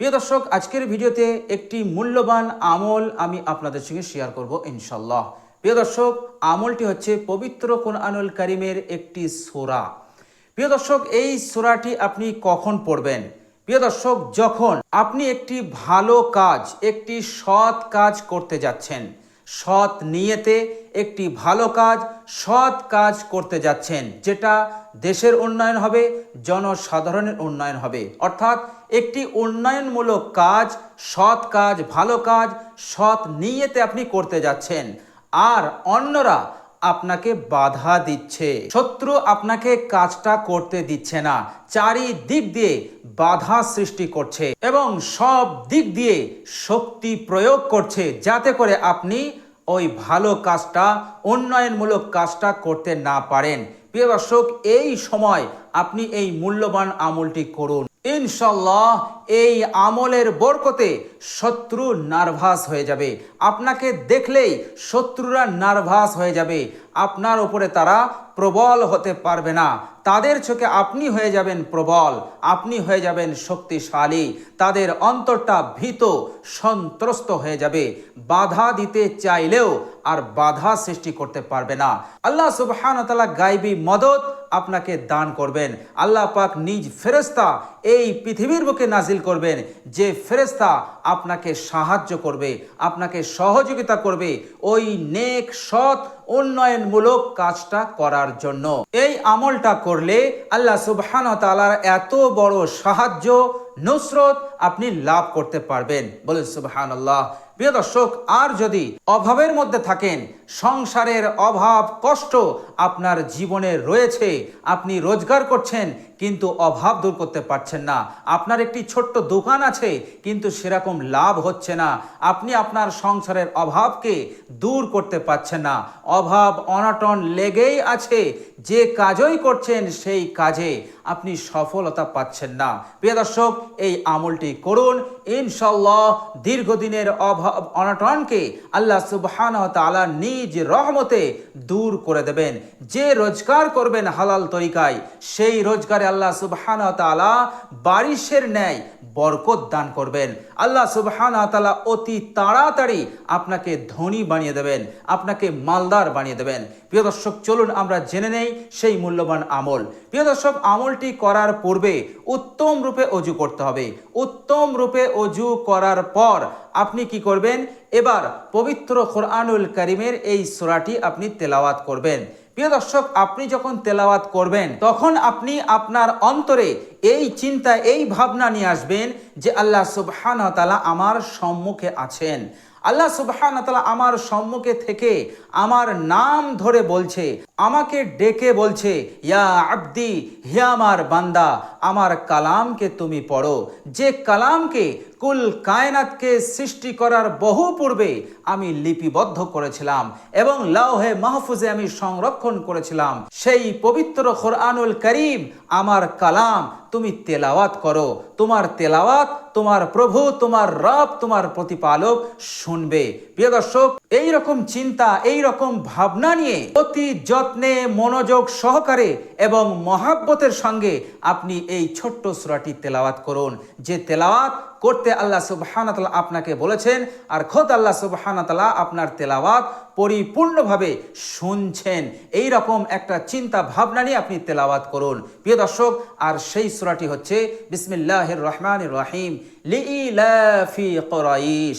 প্রিয় দর্শক, আজকের ভিডিওতে একটি মূল্যবান আমল আমি আপনাদের সঙ্গে শেয়ার করব ইনশাল্লাহ প্রিয় দর্শক, আমলটি হচ্ছে পবিত্র কোরআনুল করিমের একটি সোরা। প্রিয় দর্শক, এই সোরাটি আপনি কখন পড়বেন? প্রিয় দর্শক, যখন আপনি একটি ভালো কাজ, একটি সৎ কাজ করতে যাচ্ছেন, সৎ নিয়েতে একটি ভালো কাজ, সৎ কাজ করতে যাচ্ছেন, যেটা দেশের উন্নয়ন হবে, জনসাধারণের উন্নয়ন হবে। অর্থাৎ একটি উন্নয়নমূলক কাজ, সৎ কাজ, ভালো কাজ, সৎ নিয়েতে আপনি করতে যাচ্ছেন। আর অন্যরা আপনাকে বাধা দিচ্ছে। শত্রু আপনাকে কাজটা করতে দিচ্ছে না। চারিদিক দিয়ে বাধা সৃষ্টি করছে এবং সব দিক দিয়ে শক্তি প্রয়োগ করছে যাতে করে আপনি ওই ভালো কাজটা, উন্নয়নমূলক কাজটা করতে না পারেন। প্রিয় দর্শক, এই সময় আপনি এই মূল্যবান আমলটি করুন। ইনশাল্লাহ এই আমলের বরকতে শত্রু নার্ভাস হয়ে যাবে। আপনাকে দেখলেই শত্রুরা নার্ভাস হয়ে যাবে। আপনার উপরে তারা প্রবল হতে পারবে না। তাদের চোখে আপনি হয়ে যাবেন প্রবল, আপনি হয়ে যাবেন শক্তিশালী। তাদের অন্তরটা ভীত, সন্ত্রস্ত হয়ে যাবে। বাধা দিতে চাইলেও আর বাধা সৃষ্টি করতে পারবে না। আল্লাহ সুবহান তালা গাইবী মদত আপনাকে দান করবেন। আল্লাহ পাক নিজ ফেরেস্তা এই পৃথিবীর বুকে নাজিল করবেন যে ফেরেস্তা আপনাকে সাহায্য করবে, আপনাকে সহযোগিতা করবে ওই নেক, সৎ, উন্নয়নমূলক কাজটা করার জন্য। এই আমলটা করলে আল্লাহ সুবহান তালার এত বড় সাহায্য নুসরত আপনি লাভ করতে পারবেন। বলেন সুবহান আল্লাহ প্রিয় দর্শক, আর যদি অভাবের মধ্যে থাকেন, সংসারের অভাব, কষ্ট আপনার জীবনে রয়েছে, আপনি রোজগার করছেন কিন্তু অভাব দূর করতে পারছেন না। আপনার একটি ছোট্ট দোকান আছে, কিন্তু সেরকম লাভ হচ্ছে না। আপনি আপনার সংসারের অভাবকে দূর করতে পারছেন না। অভাব অনটন লেগেই আছে। যে কাজই করছেন, সেই কাজে আপনি সফলতা পাচ্ছেন না। প্রিয় দর্শক, এই আমলটি করুন। ইনশাল্লাহ দীর্ঘদিনের অভাব অনটনকে আল্লাহ সুবহান নিজ রহমতে দূর করে দেবেন। যে রোজগার করবেন হালাল তরিকায়, সেই রোজগারে আল্লাহ সুবহান তালা বারিশের ন্যায় বরকত দান করবেন। আল্লাহ সুবহান তালা অতি তাড়াতাড়ি আপনাকে ধনী বানিয়ে দেবেন, আপনাকে মালদার বানিয়ে দেবেন। প্রিয় দর্শক, চলুন আমরা জেনে নেই সেই মূল্যবান আমল। প্রিয় দর্শক, আমলটি করার পূর্বে উত্তম রূপে অজু করতে হবে। উত্তম রূপে অজু করার পর আপনি কি করবেন? এবার পবিত্র কোরআনুল করিমের এই সোরাটি আপনি তেলাওয়াত করবেন। প্রিয় দর্শক, আপনি যখন তেলাওয়াত করবেন, তখন আপনি আপনার অন্তরে এই চিন্তা, এই ভাবনা নিয়ে আসবেন যে আল্লাহ সুবহান তালা আমার সম্মুখে আছেন। আল্লাহ সুবহান তালা আমার সম্মুখে থেকে আমার নাম ধরে বলছে। আমাকে ডেকে বলছে, ইয়া আব্দি, হে আমার বান্দা, আমার কালামকে তুমি পড়ো। যে কালামকে কুল কায়নাতকে সৃষ্টি করার বহু পূর্বে আমি লিপিবদ্ধ করেছিলাম এবং লাউহে মাহফুজে আমি সংরক্ষণ করেছিলাম। সেই পবিত্র কোরআনুল করিম, আমার কালাম, তুমি তেলাওয়াত করো। তোমার তেলাওয়াত, তোমার প্রভু, তোমার রব, তোমার প্রতিপালক শুনবে। প্রিয় দর্শক এই রকম চিন্তা এই রকম ভাবনা নিয়ে অতি যত্নে, মনোযোগ সহকারে এবং মহাব্বতের সঙ্গে আপনি এই ছোট্ট সুরাটি তেলাওয়াত করুন। যে তেলাওয়াত করতে আল্লাহ সুবাহানতালা আপনাকে বলেছেন আর খোদ আল্লাহ সুবাহানতালা আপনার তেলাওয়াত পরিপূর্ণভাবে শুনছেন। এই রকম একটা চিন্তা ভাবনা নিয়ে আপনি তেলাওয়াত করুন। প্রিয় দর্শক, আর সেই সুরাটি হচ্ছে বিসমিল্লাহির রহমান রহিম করাইশ।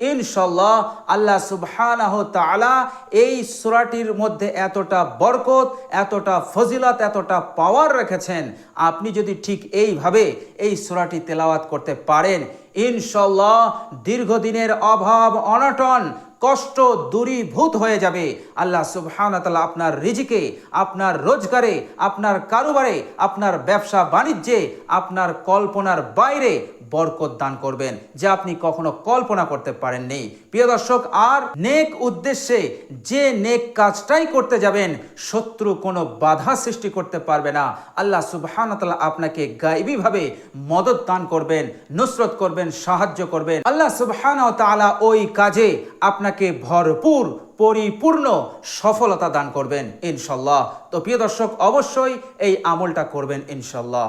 ইনশাল্লাহ আল্লাহ সুবহানাহ তাআলা এই সূরাটির মধ্যে এতটা বরকত, এতটা ফজিলত, এতটা পাওয়ার রেখেছেন। আপনি যদি ঠিক এইভাবে এই সূরাটি তেলাওয়াত করতে পারেন ইনশাল্লাহ দীর্ঘদিনের অভাব, অনটন, কষ্ট দূরীভূত হয়ে যাবে। আল্লাহ তাআলা আপনার রিজিকে, আপনার রোজগারে, আপনার কারোবারে, আপনার ব্যবসা বাণিজ্যে, আপনার কল্পনার বাইরে বরকত দান করবেন, যা আপনি কখনো কল্পনা করতে পারেননি। প্রিয় দর্শক, আর নেক উদ্দেশ্যে যে নেক কাজটাই করতে যাবেন, শত্রু কোনো বাধা সৃষ্টি করতে পারবে না। আল্লাহ তাআলা আপনাকে গাইবীভাবে মদত দান করবেন, নুসরত করবেন, সাহায্য করবেন। আল্লাহ সুবহানাহু ওয়া ওই কাজে আপনাকে ভরপুর, পরিপূর্ণ সফলতা দান করবেন ইনশাল্লাহ তো প্রিয় দর্শক, অবশ্যই এই আমলটা করবেন ইনশাল্লাহ